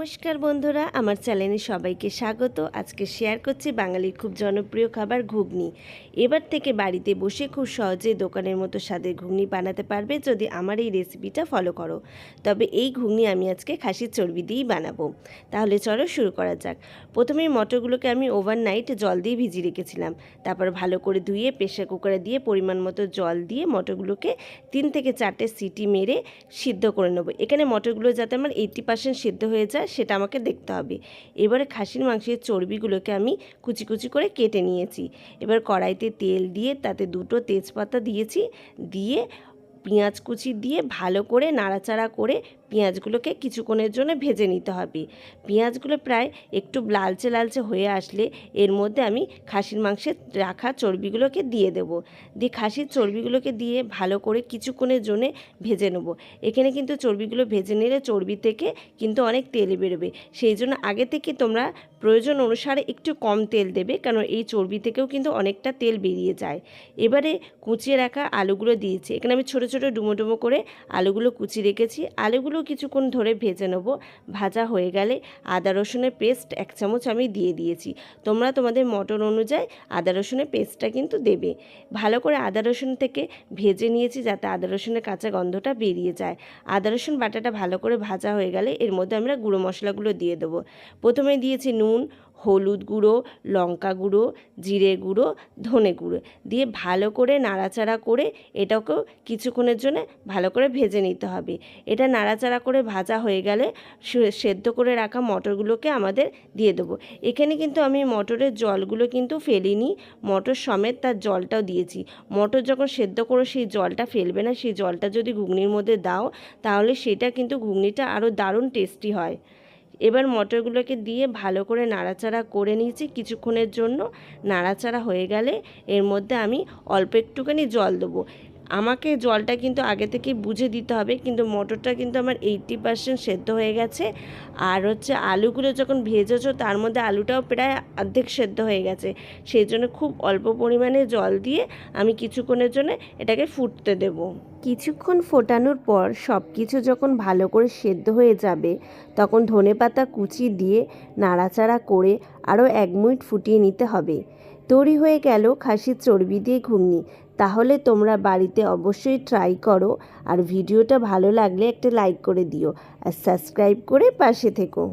নমস্কার বন্ধুরা, আমার চ্যানেলে সবাইকে স্বাগত। আজকে শেয়ার করছি বাঙালির খুব জনপ্রিয় খাবার ঘুগনি। এবার থেকে বাড়িতে বসে খুব সহজে দোকানের মতো স্বাদের ঘুগনি বানাতে পারবে যদি আমার এই রেসিপিটা ফলো করো। তবে এই ঘুগনি আমি আজকে খাসির চর্বি দিয়েই বানাবো। তাহলে চলো শুরু করা যাক। প্রথমে মটরগুলোকে আমি ওভারনাইট জল দিয়ে ভিজিয়ে রেখেছিলাম। তারপর ভালো করে ধুয়ে প্রেশার কুকারে দিয়ে পরিমাণ মতো জল দিয়ে মটরগুলোকে তিন থেকে চারটে সিটি মেরে সিদ্ধ করে নেব। এখানে মটরগুলো যাতে আমার এইটি পার্সেন্ট সিদ্ধ হয়ে যায় সেটা আমাকে দেখতে হবে। এবারে খাসির মাংসের চর্বিগুলোকে আমি কুচি কুচি করে কেটে নিয়েছি। এবার কড়াইতে তেল দিয়ে তাতে দুটো তেজপাতা দিয়েছি। দিয়ে পেঁয়াজ কুচি দিয়ে ভালো করে নাড়াচাড়া করে পেঁয়াজগুলোকে কিছুক্ষণের জন্য ভেজে নিতে হবে। পেঁয়াজগুলো প্রায় একটু লালচে লালচে হয়ে আসলে এর মধ্যে আমি খাসির মাংসের রাখা চর্বিগুলোকে দিয়ে দেবো। দিয়ে খাসির চর্বিগুলোকে দিয়ে ভালো করে কিছুক্ষণের জন্য ভেজে নেব। এখানে কিন্তু চর্বিগুলো ভেজে নিলে চর্বি থেকে কিন্তু অনেক তেল বেরোবে। সেই জন্য আগে থেকে তোমরা প্রয়োজন অনুসারে একটু কম তেল দেবে কারণ এই চর্বি থেকেও কিন্তু অনেকটা তেল বেরিয়ে যায়। এবারে কুচিয়ে রাখা আলুগুলো দিয়েছি। এখানে আমি ছোটো ছোটো ডুমো ডুমো করে আলুগুলো কুচি রেখেছি। আলুগুলো কিছুক্ষণ ধরে ভেজে নেব। ভাজা হয়ে গেলে আদা, রসুনের পেস্ট এক চামচ আমি দিয়ে দিয়েছি। তোমরা তোমাদের মটন অনুযায়ী আদা, রসুনের পেস্টটা কিন্তু দেবে। ভালো করে আদা, রসুন থেকে ভেজে নিয়েছি যাতে আদা, রসুনের কাঁচা গন্ধটা বেরিয়ে যায়। আদা, রসুন বাটাটা ভালো করে ভাজা হয়ে গেলে এর মধ্যে আমরা গুঁড়ো মশলাগুলো দিয়ে দেবো। প্রথমে দিয়েছি নুন হলুদ গুঁড়ো, লঙ্কা গুঁড়ো, জিরে গুঁড়ো, ধনে গুঁড়ো দিয়ে ভালো করে নাড়াচাড়া করে এটাকেও কিছুক্ষণের জন্য ভালো করে ভেজে নিতে হবে। এটা নাড়াচাড়া করে ভাজা হয়ে গেলে সেদ্ধ করে রাখা মটরগুলোকে আমাদের দিয়ে দেবো। এখানে কিন্তু আমি মটরের জলগুলো কিন্তু ফেলিনি, মটর সমেত তার জলটাও দিয়েছি। মটর যখন সেদ্ধ করে সেই জলটা ফেলবে না, সেই জলটা যদি ঘুগনির মধ্যে দাও, তাহলে সেটা কিন্তু ঘুগনিটা আরও দারুণ টেস্টি হয়। এবার মটরগুলোকে দিয়ে ভালো করে নাড়াচাড়া করে নিয়েছি কিছুক্ষণের জন্য। নাড়াচাড়া হয়ে গেলে এর মধ্যে আমি অল্প একটুখানি জল দেবো। আমাকে জলটা কিন্তু আগে থেকে বুঝে দিতে হবে, কিন্তু মটরটা কিন্তু আমার এইটটি পার্সেন্ট সেদ্ধ হয়ে গেছে। আর হচ্ছে আলুগুলো যখন ভেজেছো, তার মধ্যে আলুটাও প্রায় অর্ধেক সেদ্ধ হয়ে গেছে। সেই জন্য খুব অল্প পরিমাণে জল দিয়ে আমি কিছুক্ষণের জন্য এটাকে ফুটতে দেবো। কিছুক্ষণ ফোটানোর পর সব কিছু যখন ভালো করে সেদ্ধ হয়ে যাবে, তখন ধনেপাতা কুচি দিয়ে নাড়াচাড়া করে আরও এক মিনিট ফুটিয়ে নিতে হবে। তৈরি হয়ে গেল খাসির চর্বি দিয়ে ঘুগনি। তাহলে তোমরা বাড়িতে অবশ্যই ট্রাই করো। আর ভিডিওটা ভালো লাগলে একটা লাইক করে দিও। আর সাবস্ক্রাইব করে পাশে থেকো।